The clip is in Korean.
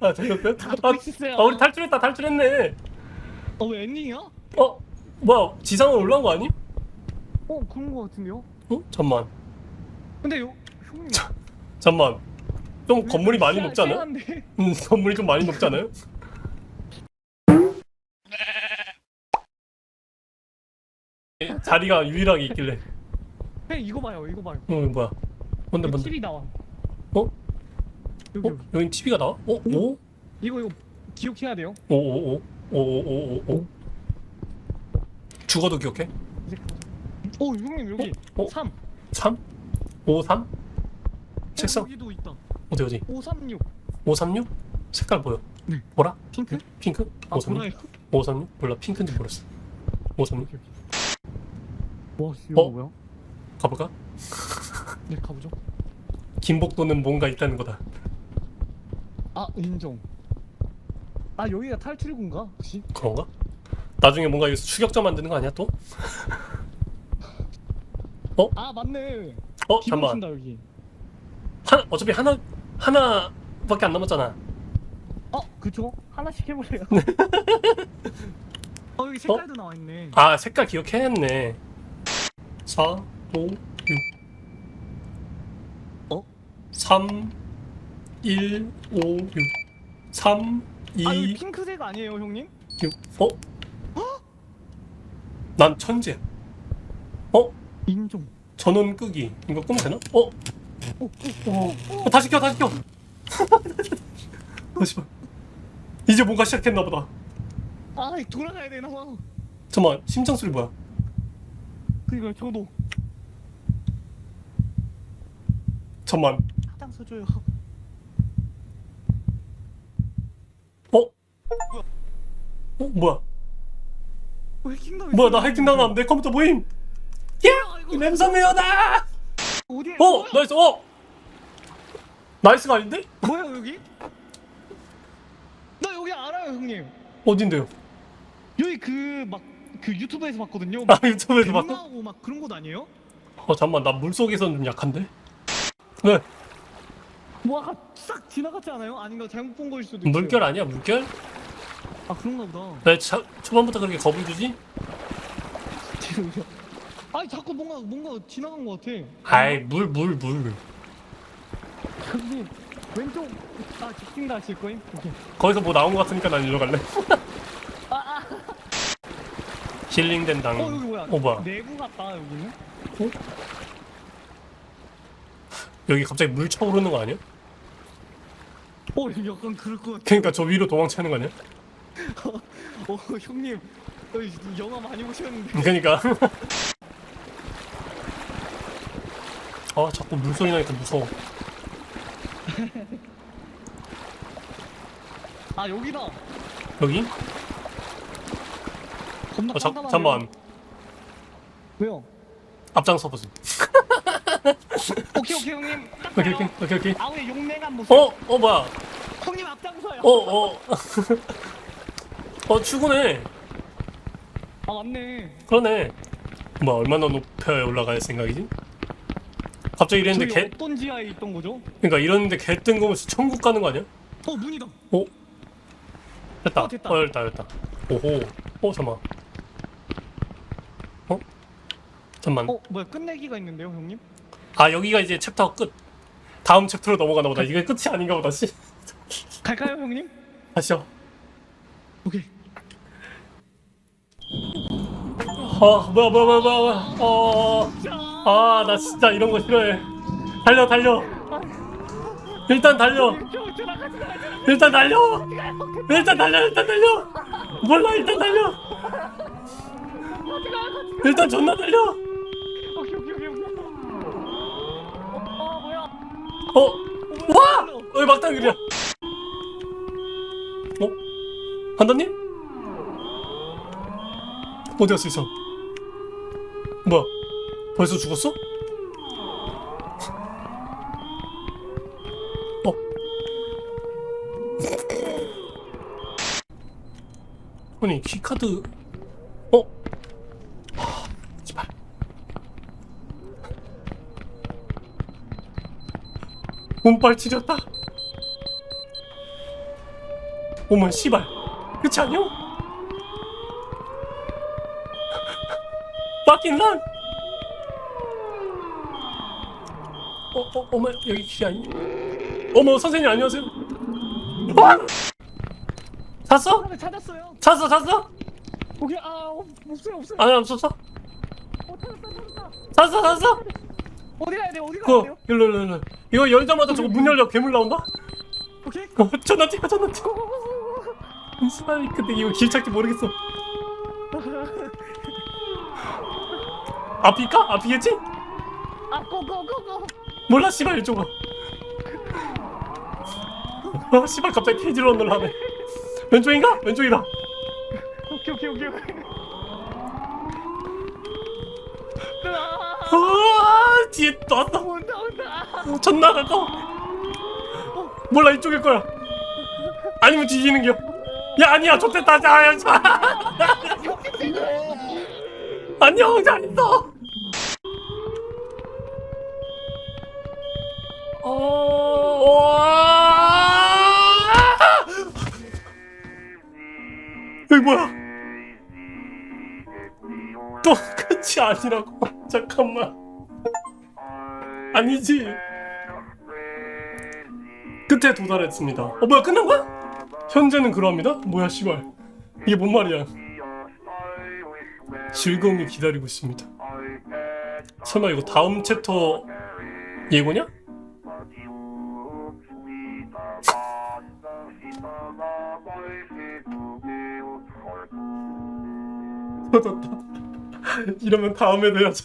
아? 닫고 아, 있었어요. 아 우리 탈출했다 탈출했네 어, 왜 엔딩이야? 어? 뭐야 지상으로 올라온 거 아니? 어, 그런 거 같은데요? 어? 잠만 근데 요, 형님. 잠만 좀 건물이 많이 높지 않아요? 음 건물이 좀 많이 높지 않아요? 자리가 유일하게 있길래 형, 이거 봐요, 이거 봐요. 어 뭐야 뭔데 뭔데 TV 나와. 어? 여기, 어? 여기. 여긴 TV가 나와? 어? 오? 이거, 이거 기억해야 돼요. 오오오 오오오오오 죽어도 기억해? 이제. 어, 형님, 여기. 어? 어? 3. 3? 5, 3? 책상 여기도 있다. 어디 어디 536. 536? 색깔 보여 네. 보라? 핑크? 핑크? 아, 536? 보라요? 536? 몰라 핑크인지 모르겠어 536? 와, 이거 어? 뭐야? 가볼까? 네, 가보죠. 김복도는 뭔가 있다는 거다 아, 인정. 아, 여기가 탈출구인가? 혹시? 그런가? 나중에 뭔가 여기서 추격자 만드는 거 아니야 또? 아, 맞네. 어? 쓴다, 여기. 하나, 어차피 하나 하나밖에 안 남았잖아 어, 그쵸? 하나씩 해보래요. 네. 어, 여기 색깔도 나와 있네. 아 색깔 기억해냈네 4 5 6 어? 3 1 5 6 3 2 아, 여기 핑크색 아니에요, 형님? 6 어? 난 천재야 어? 인정. 전원 끄기 이거 끄면 되나? 어? 어, 어, 어, 어. 어 다시 켜 다시 켜 다시 봐 이제 뭔가 시작했나 보다 아, 돌아가야 되나 봐. 잠깐만 심장 소리 뭐야 그니까 저도 잠깐만 사장 써줘요. 어? 어 뭐야 왜 킹덤? 뭐야 나 해킹 당하면 내 컴퓨터 모임 야! 램섬웨어다! 어디? 어! 나이스 어! 나이스가 아닌데? 뭐야 여기? 나 여기 알아요, 형님. 어딘데요? 여기 그 막 그 유튜브에서 봤거든요. 아 유튜브에서 뱀 봤어? 나오고 막 그런 곳 아니에요? 어 잠만 나 물속에서는 좀 약한데? 왜? 뭐 아까 싹 지나갔지 않아요? 아닌가 잘못 본 거일 수도 있어요. 물결 아니야 물결? 아 그런가 보다. 왜 차, 초반부터 그렇게 겁을 주지? 죄송해요. 아니 자꾸 뭔가 뭔가 지나간 것 같아. 아이 물 물 물 형님 왼쪽 아 직진 가실 거임? 오케이. 거기서 뭐 나온 거 같으니까 난 일로 갈래 아, 아. 힐링된 당 어 여기 뭐야? 어, 뭐야? 내부 같다 여기는. 여기 갑자기 물 차오르는 거 아니야? 어 여기 약간 그럴 것 같아. 그러니까 저 위로 도망치는 거 아니야? 어 형님 어, 영화 많이 보셨는데. 그러니까 아 자꾸 물소리 나니까 무서워 아 여기다. 여기? 겁나 어, 자, 깜깜하네요. 잠깐만 왜요? 앞장서 보세요 오케이 오케이 형님. 딱 오케이. 오케이 오케이 오케이 아우의 용맹한 모습. 어? 어 뭐야 형님 앞장서요. 어 어. 어 출근해 아 맞네. 그러네 뭐 얼마나 높여 올라갈 생각이지? 갑자기 이랬는데 저희 개 어떤 지하에 있던 거죠? 그러니까 이러는데 개 뜬금없이 천국 가는 거 아니야? 어 문이다. 오 됐다 어, 됐다. 어 됐다 됐다 오호 어 잠만 어 잠만 어 뭐야 끝내기가 있는데요 형님? 아 여기가 이제 챕터 끝 다음 챕터로 넘어가나 보다 이게 끝이 아닌가 보다 씨 갈까요 형님? 다시요 오케이. 아 뭐야 뭐야 뭐야 뭐야 어아나 진짜 이런 거 싫어해 달려 달려 일단 달려. 일단 달려 일단 달려 일단 달려 몰라 일단 달려 일단 존나 달려. 어 뭐야? 어 와! 왜 막당이야 어? 판다님? 어디 갔어 있어 뭐야 벌써 죽었어? 어? 아니 키카드 어? 하, 제발 운빨 찌렸다 오면 씨발 그렇지 않냐? Fucking run 어, 어, 어머 여기 길 아니? 어머 선생님 안녕하세요 어? 샀어? 하나 찾았어요. 샀어 샀어? 오케이 아 어, 없어요 없어요. 아니 없었어? 어 찾았다 찾았다. 샀어 샀어? 어디 가야 돼 어디 가야 그거 돼요? 일로 일로 일로 이거 열자마자 저거 문 열려 괴물 나온다? 오케이. 어, 존나 뛰어 존나 뛰어. 씨발 근데 이거 길 찾기 모르겠어 앞일까? 앞이겠지? 아 고고고고. 몰라 씨발 이쪽 와 아, 씨발 갑자기 런너를 하네 왼쪽인가? 왼쪽이다 오케이 오케이 오케이. 으아, 아 뒤에 또 왔다 온다 온다. 어, 존나 가까워 몰라 이쪽일 거야 아니면 뒤지는겨 야 아니야 좋댔다 자야 자 안녕 잘 있어. 어 와! 여기 뭐야? 또 끝이 아니라고. 잠깐만. 아니지. 끝에 도달했습니다. 어 뭐야 끝난 거야? 현재는 그러합니다. 뭐야 씨발. 이게 뭔 말이야 즐거움이 기다리고 있습니다 설마 이거 다음 챕터 예고냐? 이러면 다음에도 해야죠